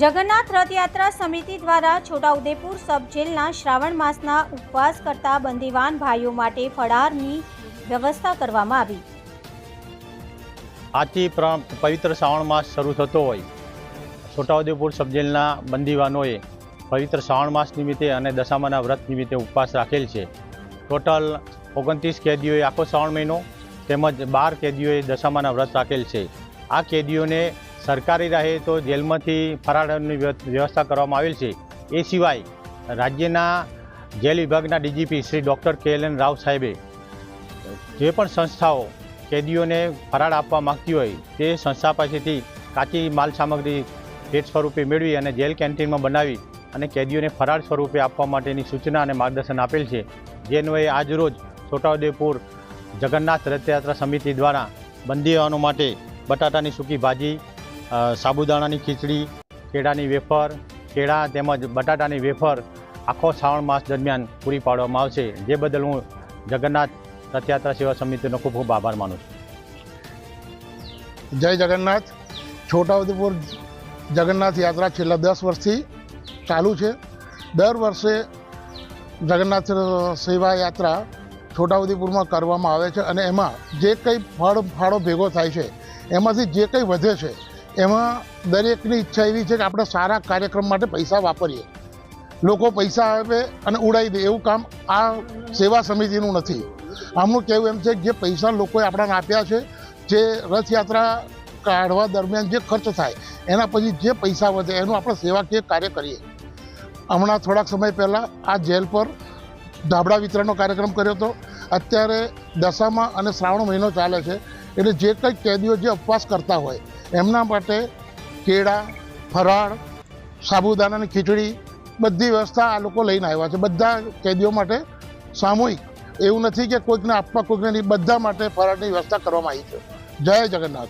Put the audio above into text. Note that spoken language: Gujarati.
જગન્નાથ રથયાત્રા સમિતિ દ્વારા છોટાઉદેપુર સબ જેલના શ્રાવણ માસના ઉપવાસ કરતા બંદીવાન ભાઈઓ માટે ફળારની વ્યવસ્થા કરવામાં આવી. આજથી પવિત્ર શ્રાવણ માસ શરૂ થતો હોય. છોટાઉદેપુર સબજેલના બંદીવાનોએ પવિત્ર શ્રાવણ માસ નિમિત્તે અને દશામાના વ્રત નિમિત્તે ઉપવાસ રાખેલ છે. ટોટલ ઓગણત્રીસ કેદીઓએ આખો શ્રાવણ મહિનો તેમજ બાર કેદીઓએ દશામાના વ્રત રાખેલ છે. આ કેદીઓને સરકારી રાહે તો જેલમાંથી ફરાળની વ્ય- વ્યવસ્થા કરવામાં આવેલ છે. એ સિવાય રાજ્યના જેલ વિભાગના DGP Shri doctor K L N Rao સાહેબે જે પણ સંસ્થાઓ કેદીઓને ફરાળ આપવા માંગતી હોય તે સંસ્થા પાસેથી કાચી માલ સામગ્રી ભેટ સ્વરૂપે મેળવી અને જેલ કેન્ટીનમાં બનાવી અને કેદીઓને ફરાળ સ્વરૂપે આપવા માટેની સૂચના અને માર્ગદર્શન આપેલ છે. જે અન્વયે આજરોજ છોટાઉદેપુર જગન્નાથ રથયાત્રા સમિતિ દ્વારા બંદીવાનો માટે બટાટાની સૂકી ભાજી સાબુદાણાની ખીચડી, કેળાની વેફર, કેળા તેમજ બટાટાની વેફર આખો શ્રાવણ માસ દરમિયાન પૂરી પાડવામાં આવશે. જે બદલ હું જગન્નાથ રથયાત્રા સેવા સમિતિનો ખૂબ ખૂબ આભાર માનું છું. જય જગન્નાથ. છોટાઉદેપુર જગન્નાથ યાત્રા છેલ્લા દસ વર્ષથી ચાલુ છે. દર વર્ષે જગન્નાથ સેવા યાત્રા છોટાઉદેપુરમાં કરવામાં આવે છે અને એમાં જે કંઈ ફળ ફાળો ભેગો થાય છે, એમાંથી જે કંઈ વધે છે એમાં દરેકની ઈચ્છા એવી છે કે આપણે સારા કાર્યક્રમ માટે પૈસા વાપરીએ. લોકો પૈસા આપે અને ઉડાવી દે. એવું કામ આ સેવા સમિતિનું નથી. આમનું કહેવું એમ છે જે પૈસા લોકોએ આપણાને આપ્યા છે, જે રથયાત્રા કાઢવા દરમિયાન જે ખર્ચ થાય, એના પછી જે પૈસા વધે, એનું આપણે સેવાકીય કાર્ય કરીએ. હમણાં થોડાક સમય પહેલાં આ જેલ પર ધાબળા વિતરણનો કાર્યક્રમ કર્યો હતો. અત્યારે દશામાં અને શ્રાવણ મહિનો ચાલે છે. એટલે જે કંઈક કેદીઓ જે ઉપવાસ કરતા હોય, એમના માટે કેળા, ફરાળ સાબુદાણાની ખીચડી બધી વ્યવસ્થા આ લોકો લઈને આવ્યા છે. બધા કેદીઓ માટે સામૂહિક. એવું નથી કે કોઈકને આપવા, કોઈકને નહીં. બધા માટે ફરાળની વ્યવસ્થા કરવામાં આવી છે. જય જગન્નાથ.